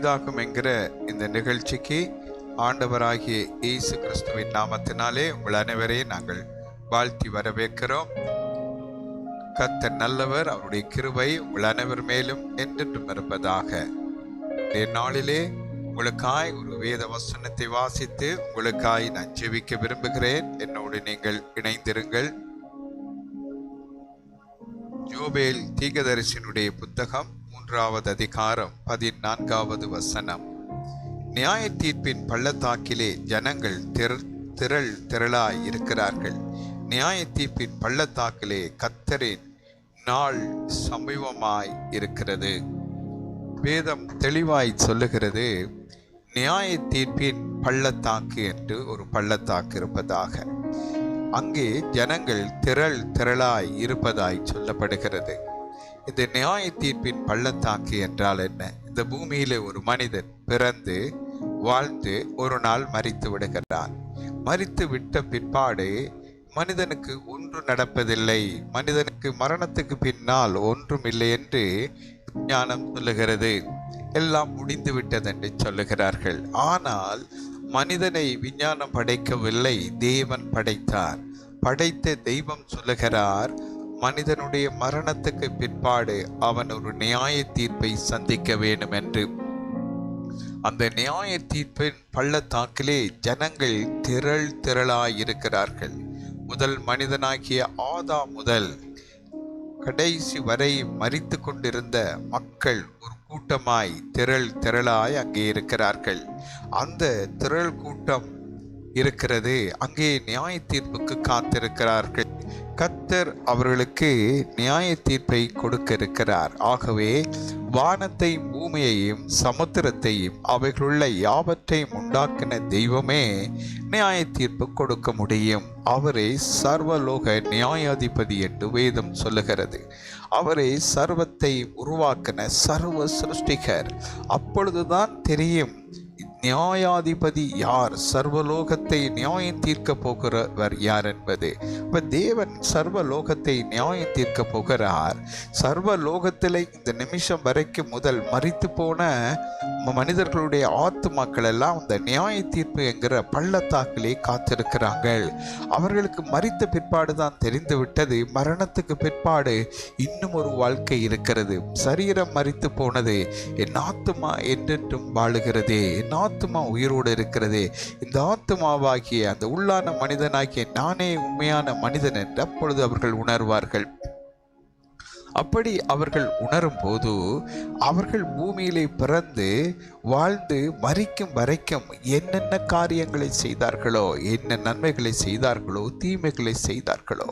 புதிதாகும் என்கிற இந்த நிகழ்ச்சிக்கு ஆண்டவராகிய இயேசு கிறிஸ்துவின் நாமத்தினாலே உங்கள் அனைவரையும் நாங்கள் வாழ்த்தி வரவேற்கிறோம். கத்த நல்லவர் அவருடைய கிருவை உங்கள் அனைவர் மேலும் என்றென்றும் இருப்பதாக. நாளிலே உங்களுக்காய் ஒரு வேத வசனத்தை வாசித்து உங்களுக்காய் நான் ஜெபிக்க விரும்புகிறேன். என்னோடு நீங்கள் இணைந்திருங்கள். ஜோபேல் தீகதரிசனுடைய புத்தகம். மூன்றாவது அதிகாரம் பதினான்காவது வசனம். நியாய தீர்ப்பின் பள்ளத்தாக்கிலே ஜனங்கள் திரள் திரள் திரளாய் இருக்கிறார்கள். நியாய தீர்ப்பின் பள்ளத்தாக்கிலே கத்தரின் நாள் சமீபமாய் இருக்கிறது. வேதம் தெளிவாய் சொல்லுகிறது நியாய தீர்ப்பின் பள்ளத்தாக்கு என்று ஒரு பள்ளத்தாக்கு இருப்பதாக. அங்கே ஜனங்கள் திரள் திரளாய் இருப்பதாய் சொல்லப்படுகிறது. இந்த நியாய தீர்ப்பின் பள்ளத்தாக்கு என்றால் என்ன? இந்த பூமியிலே ஒரு மனிதன் பிறந்து வாழ்ந்து ஒரு நாள் மறித்து விடுகிறான். மறித்து விட்ட பிற்பாடு மனிதனுக்கு ஒன்று நடப்பதில்லை. மனிதனுக்கு மரணத்துக்கு பின்னால் ஒன்றும் இல்லை என்று ஞானம் சொல்லுகிறது. எல்லாம் முடிந்து விட்டது என்று சொல்லுகிறார்கள். ஆனால் மனிதனை விஞ்ஞானம் படைக்கவில்லை தேவன் படைத்தார். படைத்த தெய்வம் சொல்லுகிறார் மனிதனுடைய மரணத்துக்கு பிற்பாடு அவன் ஒரு நியாய தீர்ப்பை சந்திக்க வேண்டும் என்று. அந்த நியாய தீர்ப்பின் பள்ளத்தாக்கிலே ஜனங்கள் திரள் திரளாய் இருக்கிறார்கள். முதல் மனிதனாகிய ஆதா முதல் கடைசி வரை மறித்து கொண்டிருந்த மக்கள் ஒரு கூட்டமாய் திரள் திரளாய் அங்கே இருக்கிறார்கள். அந்த திரள் கூட்டம் இருக்கிறது அங்கே நியாய தீர்ப்புக்கு காத்திருக்கிறார்கள். கத்தர் அவர்களுக்கு நியாய தீர்ப்பை கொடுக்க இருக்கிறார் ஆகவே வானத்தையும் பூமியையும் சமுத்திரத்தையும் அவைகளுள்ள யாவற்றையும் உண்டாக்கின தெய்வமே நியாய தீர்ப்பு கொடுக்க முடியும். அவரே சர்வலோக நியாயாதிபதி என்று வேதம் சொல்லுகிறது. அவரே சர்வத்தை உருவாக்கின சர்வ சிருஷ்டிகர். அப்பொழுதுதான் தெரியும் நியாயாதிபதி யார்? சர்வலோகத்தை நியாயம் தீர்க்க போகிறவர் யார் என்பது? இப்போ தேவன் சர்வலோகத்தை நியாயம் தீர்க்க போகிறார். சர்வலோகத்தில் இந்த நிமிஷம் வரைக்கும் முதல் மறித்து போன மனிதர்களுடைய ஆத்துமாக்கள் எல்லாம் அந்த நியாய தீர்ப்பு என்கிற பள்ளத்தாக்கிலே காத்திருக்கிறார்கள். அவர்களுக்கு மறித்த பிற்பாடு தான் தெரிந்து விட்டது. மரணத்துக்கு பிற்பாடு இன்னும் ஒரு வாழ்க்கை இருக்கிறது. சரீரம் மறித்து போனது என் ஆத்துமா என்றென்றும் வாழுகிறதே. என் ஆத்மா உயிரோடு இருக்கிறதே. இந்த ஆத்மாவாகிய அந்த உள்ளான மனிதனாகிய நானே உண்மையான மனிதன் என்று அப்பொழுது அவர்கள் உணர்வார்கள். அப்படி அவர்கள் உணரும் போது அவர்கள் பூமியிலே பிறந்து வாழ்ந்து மறிக்கும் வரைக்கும் என்னென்ன காரியங்களை செய்தார்களோ என்ன நன்மைகளை செய்தார்களோ தீமைகளை செய்தார்களோ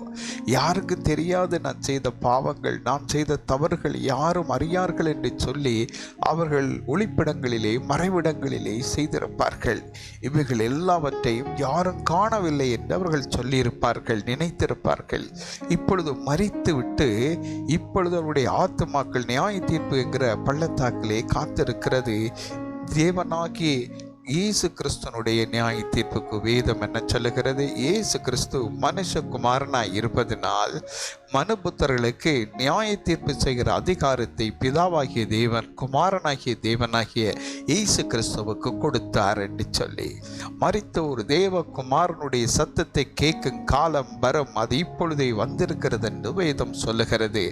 யாருக்கு தெரியாது நான் செய்த பாவங்கள் நாம் செய்த தவறுகள் யாரும் அறியார்கள் என்று சொல்லி அவர்கள் ஒளிப்பிடங்களிலே மறைவிடங்களிலே செய்திருப்பார்கள். இவைகள் எல்லாவற்றையும் யாரும் காணவில்லை என்று அவர்கள் சொல்லியிருப்பார்கள் நினைத்திருப்பார்கள். இப்பொழுது மறித்து விட்டு இப்பொழுது அவருடைய ஆத்துமாக்கள் நியாய தீர்ப்பு என்கிற பள்ளத்தாக்கிலே காத்திருக்கிறது. தேவனாகி இயேசு கிறிஸ்துனுடைய நியாய தீர்ப்புக்கு வேதம் என்ன சொல்லுகிறது? இயேசு கிறிஸ்து மனுஷகுமாரனாய் இருப்பதனால் மனுபுத்தர்களுக்கு நியாய தீர்ப்பு செய்கிற அதிகாரத்தை பிதாவாகிய தேவன் குமாரனாகிய தேவனாகிய இயேசு கிறிஸ்துவுக்கு கொடுத்தார் என்று சொல்லி மறித்த ஒரு தேவ குமாரனுடைய சத்தத்தை கேட்கும் காலம் வரும். அது இப்பொழுதே வந்திருக்கிறது என்று வேதம் சொல்லுகிறது.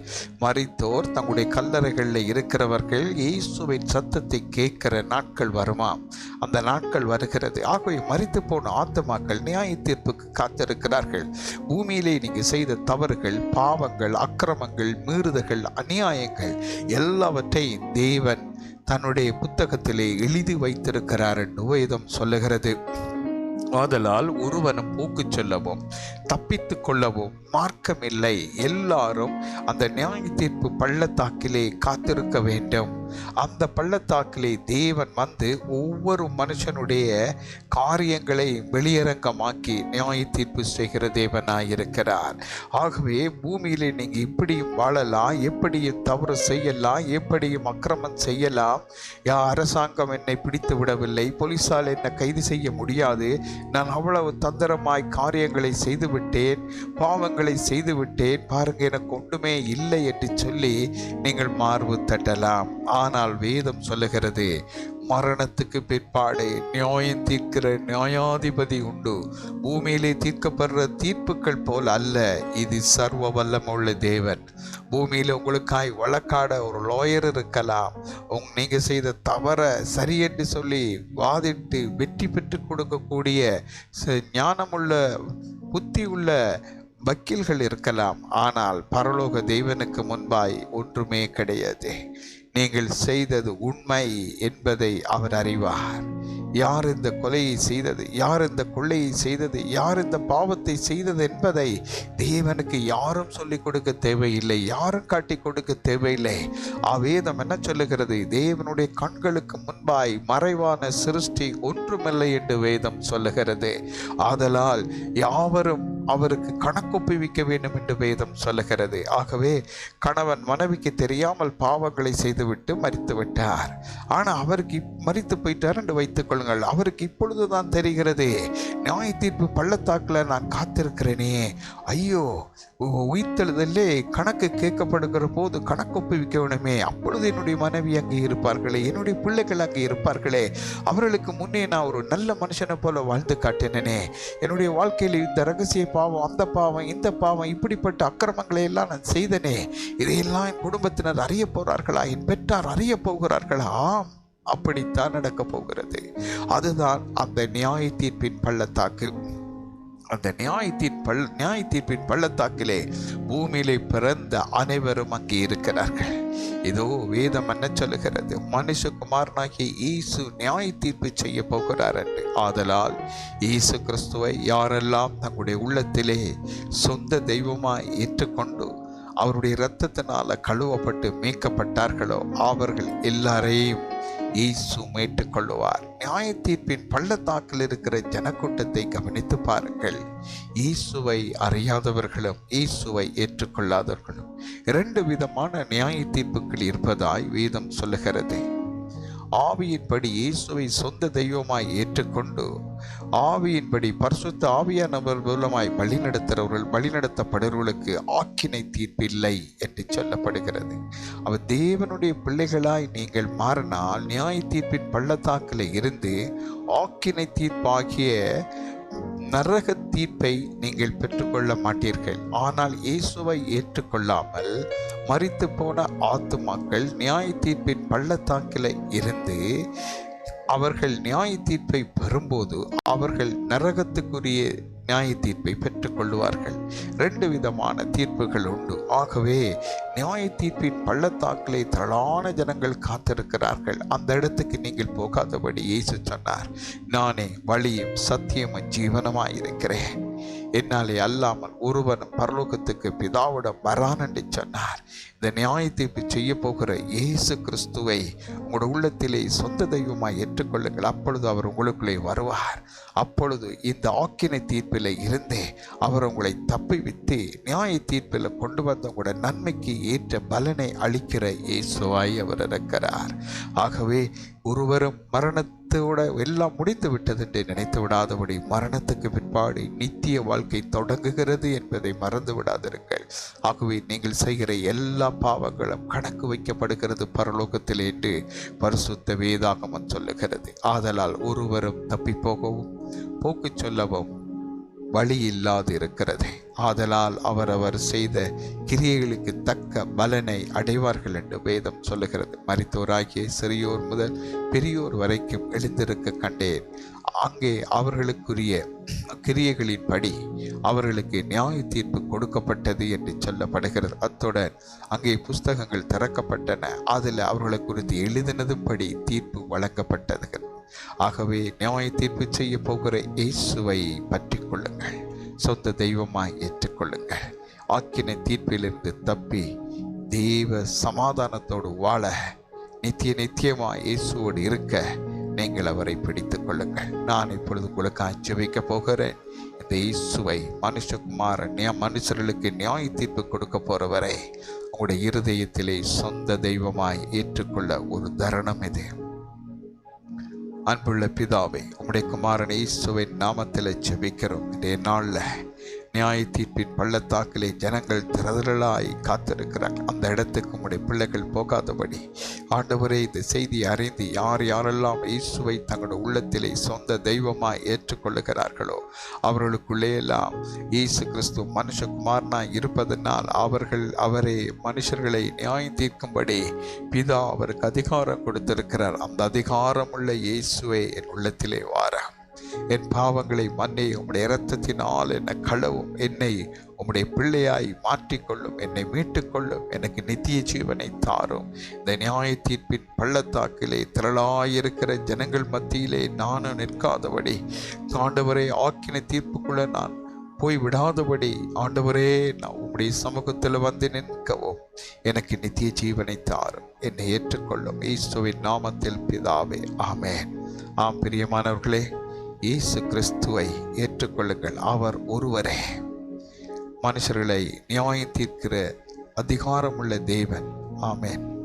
மறித்தோர் தங்களுடைய கல்லறைகளில் இருக்கிறவர்கள் இயேசுவின் சத்தத்தை கேட்கிற நாட்கள் வருமாம். அந்த நாட்கள் வருகிறது. ஆகவே மறித்து போன ஆத்மாக்கள் நியாய தீர்ப்புக்கு காத்திருக்கிறார்கள். பூமியிலே நீங்க செய்த தவறுகள் பாவங்கள் அக்கிரமங்கள் மீறுதல்கள் அநியாயங்கள் எல்லாவற்றையும் தேவன் தன்னுடைய புத்தகத்திலே எழுதி வைத்திருக்கிறார் என்று வேதம் சொல்லுகிறது. ஆதலால் ஒருவனும் போக்கு சொல்லவும் தப்பித்து கொள்ளவும் மார்க்கமில்லை. எல்லாரும் அந்த நியாய தீர்ப்பு பள்ளத்தாக்கிலே காத்திருக்க வேண்டும். அந்த பள்ளத்தாக்கிலே தேவன் வந்து ஒவ்வொரு மனுஷனுடைய காரியங்களை வெளியரங்கமாக்கி நியாய தீர்ப்பு செய்கிற தேவனாயிருக்கிறார் ஆகவே பூமியிலே நீங்கள் இப்படியும் வாழலாம் எப்படியும் தவறு செய்யலாம் எப்படியும் அக்கிரமம் செய்யலாம். யா அரசாங்கம் என்னை பிடித்து விடவில்லை போலீசால் என்னை கைது செய்ய முடியாது. நான் அவ்வளவு தந்திரமாய் காரியங்களை செய்துவிட்டேன் பாவங்களை செய்துவிட்டேன். பாருங்க எனக்கு ஒன்றுமே இல்லை என்று சொல்லி நீங்கள் மார்பு தட்டலாம். ஆனால் வேதம் சொல்லுகிறது மரணத்துக்கு பிற்பாடு நியாயம் தீர்க்கிற நியாயாதிபதி உண்டு. பூமியிலே தீர்க்கப்படுற தீர்ப்புகள் போல் அல்ல இது சர்வ வல்லமுள்ள தேவன். பூமியில் உங்களுக்காய் வழக்காட ஒரு லாயர் இருக்கலாம். உங் நீங்கள் செய்த தவறை சரி என்று சொல்லி வாதிட்டு வெற்றி பெற்று கொடுக்கக்கூடிய ஞானமுள்ள புத்தி உள்ள வக்கீல்கள் இருக்கலாம். ஆனால் பரலோக தெய்வனுக்கு முன்பாய் ஒன்றுமே கிடையாது. நீங்கள் செய்தது உண்மை என்பதை அவர் அறிவார். யார் இந்த கொலையை செய்தது? யார் இந்த கொள்ளையை செய்தது? யார் இந்த பாவத்தை செய்தது என்பதை தேவனுக்கு யாரும் சொல்லிக் கொடுக்க தேவையில்லை. யாரும் காட்டி கொடுக்க தேவையில்லை. அவ்வேதம் என்ன சொல்லுகிறது? தேவனுடைய கண்களுக்கு முன்பாய் மறைவான சிருஷ்டி ஒன்றுமில்லை என்று வேதம் சொல்லுகிறது. ஆதலால் யாவரும் அவருக்கு கணக்கொப்புவிக்க வேண்டும் என்று வேதம் சொல்லுகிறது. ஆகவே கணவன் மனைவிக்கு தெரியாமல் பாவங்களை செய்துவிட்டு மறித்து விட்டார். ஆனால் அவருக்கு மறித்து போயிட்டார் என்று வைத்துக் கொள்ளுங்கள். அவருக்கு இப்பொழுதுதான் தெரிகிறது. நியாய தீர்ப்பு பள்ளத்தாக்கில் நான் காத்திருக்கிறேனே. ஐயோ உயிர்த்தெழுதலே கணக்கு கேட்கப்படுகிற போது கணக்கொப்புவிக்க வேணுமே அப்பொழுது என்னுடைய மனைவி அங்கே இருப்பார்களே என்னுடைய பிள்ளைகள் அங்கே இருப்பார்களே. அவர்களுக்கு முன்னே நான் ஒரு நல்ல மனுஷனை போல வாழ்ந்து காட்டினேனே. என்னுடைய வாழ்க்கையில் இந்த ரகசிய பாவம் அந்த பாவம் இந்த பாவம் இப்படிப்பட்ட அக்கிரமங்களை எல்லாம் நான் செய்தனே. இதையெல்லாம் என் குடும்பத்தினர் அறிய போகிறார்களா? என் பெற்றார் அறிய போகிறார்களா? ஆம் அப்படித்தான் நடக்கப் போகிறது. அதுதான் அந்த நியாய தீர்ப்பின் பள்ளத்தாக்கு. அந்த நியாயத்தின் பல் நியாய தீர்ப்பின் பள்ளத்தாக்கிலே பூமியிலே பிறந்த அனைவரும் அங்கே இருக்கிறார்கள். இதோ வேதம் என்ன சொல்லுகிறது? மனுஷகுமாரனாகிய இயேசு நியாய தீர்ப்பு செய்ய போகிறார் என்று. ஆதலால் இயேசு கிறிஸ்துவை யாரெல்லாம் தங்களுடைய உள்ளத்திலே சொந்த தெய்வமாய் ஏற்றுக்கொண்டு அவருடைய இரத்தத்தினால் கழுவப்பட்டு மீட்கப்பட்டார்களோ அவர்கள் எல்லாரையும் இயேசு மேற்றுக்கொள்ளுவார் நியாய தீர்ப்பின் பள்ளத்தாக்கில் இருக்கிற ஜனக்கூட்டத்தை கவனித்து பாருங்கள். இயேசுவை அறியாதவர்களும் இயேசுவை ஏற்றுக்கொள்ளாதவர்களும் இரண்டு விதமான நியாய தீர்ப்புகள் இருப்பதாய் வேதம் சொல்லுகிறது. ஆவியின்படி இயேசுவை சொந்த தெய்வமாய் ஏற்றுக்கொண்டு ஆவியின்படி பரிசுத்த ஆவியானவர் மூலமாய் வழிநடத்துகிறவர்கள் வழிநடத்தப்படுறவர்களுக்கு ஆக்கினை தீர்ப்பில்லை என்று சொல்லப்படுகிறது. அவர் தேவனுடைய பிள்ளைகளாய் நீங்கள் மாறினால் நியாய தீர்ப்பின் பள்ளத்தாக்கில் இருந்து ஆக்கினை தீர்ப்பாகிய நரக தீர்ப்பை நீங்கள் பெற்றுக்கொள்ள மாட்டீர்கள். ஆனால் இயேசுவை ஏற்றுக்கொள்ளாமல் மறித்து போன ஆத்துமாக்கள் நியாய தீர்ப்பின் பள்ளத்தாக்கில் இருந்து அவர்கள் நியாய தீர்ப்பை பெறும்போது அவர்கள் நரகத்துக்குரிய நியாய தீர்ப்பை பெற்றுக்கொள்வார்கள். ரெண்டு விதமான தீர்ப்புகள் உண்டு. ஆகவே நியாய தீர்ப்பின் பள்ளத்தாக்கிலே திரளான ஜனங்கள் காத்திருக்கிறார்கள். அந்த இடத்துக்கு நீங்கள் போகாதபடி இயேசு சொன்னார் நானே வழியும் சத்தியமும் ஜீவனமாயிருக்கிறேன். என்னாலே அல்லாமல் ஒருவன் பரலோகத்துக்கு பிதாவிடம் வரான் என்று சொன்னார். இந்த நியாய தீர்ப்பு செய்ய போகிற இயேசு கிறிஸ்துவை உங்களோட உள்ளத்திலே சொந்த தெய்வமாய் ஏற்றுக்கொள்ளுங்கள். அப்பொழுது அவர் உங்களுக்குள்ளே வருவார். அப்பொழுது இந்த ஆக்கினை தீர்ப்பில் இருந்தே அவர் உங்களை தப்பிவித்து நியாய தீர்ப்பில் கொண்டு வந்த உங்களோட நன்மைக்கு ஏற்ற பலனை அளிக்கிற இயேசுவாய் அவர் இருக்கிறார். ஆகவே ஒருவரும் மரணத்தோட எல்லாம் முடிந்து விட்டது என்று நினைத்து விடாதபடி மரணத்துக்கு பிற்பாடு நித்திய வாழ்க்கை தொடங்குகிறது என்பதை மறந்து விடாதிருங்கள். ஆகவே நீங்கள் செய்கிற எல்லா பாவங்களும் கணக்கு வைக்கப்படுகிறது பரலோகத்தில் என்று பரிசுத்த வேதாகமம் சொல்லுகிறது. ஆதலால் ஒருவரும் தப்பி போகவும் போக்கு சொல்லவும் வழி இல்லாது இருக்கிறது ஆதலால் அவரவர் செய்த கிரியைகளுக்கு தக்க பலனை அடைவார்கள் என்று வேதம் சொல்லுகிறது. மறித்தோராகிய சிறியோர் முதல் பெரியோர் வரைக்கும் எழுந்திருக்க கண்டேன். அங்கே அவர்களுக்குரிய கிரியைகளின்படி அவர்களுக்கு நியாய தீர்ப்பு கொடுக்கப்பட்டது என்று சொல்லப்படுகிறது. அத்துடன் அங்கே புஸ்தகங்கள் திறக்கப்பட்டன. அதில் அவர்களை குறித்து எழுதினதுபடி தீர்ப்பு வழங்கப்பட்டது. ஆகவே நியாய தீர்ப்பு செய்ய போகிற இயேசுவை பற்றி கொள்ளுங்கள் சொந்த தெய்வமாய் ஏற்றுக்கொள்ளுங்கள். ஆக்கின தீர்ப்பிலிருந்து தப்பி தெய்வ சமாதானத்தோடு வாழ நித்திய நித்தியமாக இயேசுவோடு இருக்க நீங்கள் அவரை பிடித்து கொள்ளுங்கள். நான் இப்பொழுது உங்களுக்கு அஞ்சு போகிறேன். இந்த இயேசுவை மனுஷகுமாரன் நியா- மனுஷர்களுக்கு நியாய தீர்ப்பு கொடுக்க போகிறவரை உங்களுடைய இருதயத்திலே சொந்த தெய்வமாய் ஏற்றுக்கொள்ள ஒரு தருணம் இது. அன்புள்ள பிதாவை உம்முடைய குமாரன் இயேசுவின் நாமத்தில் ஜெபிக்கிறோம். இன்றைய நாளில் நியாய தீர்ப்பின் பள்ளத்தாக்கிலே ஜனங்கள் திரளாய் காத்திருக்கிறார் அந்த இடத்துக்கு உம்முடைய பிள்ளைகள் போகாதபடி ஆண்டவரே இந்த செய்தியை அறிந்து யார் யாரெல்லாம் இயேசுவை தங்களுடைய உள்ளத்திலே சொந்த தெய்வமாய் ஏற்றுக்கொள்ளுகிறார்களோ அவர்களுக்குள்ளே எல்லாம் இயேசு கிறிஸ்து மனுஷகுமாரனாய் இருப்பதனால் அவர்கள் அவரே மனுஷர்களை நியாயம் தீர்க்கும்படி பிதா அவருக்கு அதிகாரம் கொடுத்திருக்கிறார். அந்த அதிகாரமுள்ள இயேசுவை என் உள்ளத்திலே வார என் பாவங்களை மன்னி உம்முடைய இரத்தத்தினால் என்னை களவும் என்னை உம்முடைய பிள்ளையாய் மாற்றிக்கொள்ளும். என்னை மீட்டுக்கொள்ளும். எனக்கு நித்திய ஜீவனை தாரும். இந்த நியாய தீர்ப்பின் பள்ளத்தாக்கிலே திரளாயிருக்கிற ஜனங்கள் மத்தியிலே நானும் நிற்காதபடி ஆண்டவரை ஆக்கின தீர்ப்புக்குள்ள நான் போய் விடாதபடி ஆண்டவரே நான் உம்முடைய சமூகத்தில் வந்து நிற்கவும். எனக்கு நித்திய ஜீவனை தாரும். என்னை ஏற்றுக்கொள்ளும். ஈஸ்துவின் நாமத்தில் பிதாவே ஆமே ஆம் பிரியமானவர்களே இயேசு கிறிஸ்துவை ஏற்றுக்கொள்ளுங்கள். அவர் ஒருவரே. மனுஷர்களை நியாயம் தீர்க்கிற அதிகாரமுள்ள தேவன். ஆமேன்.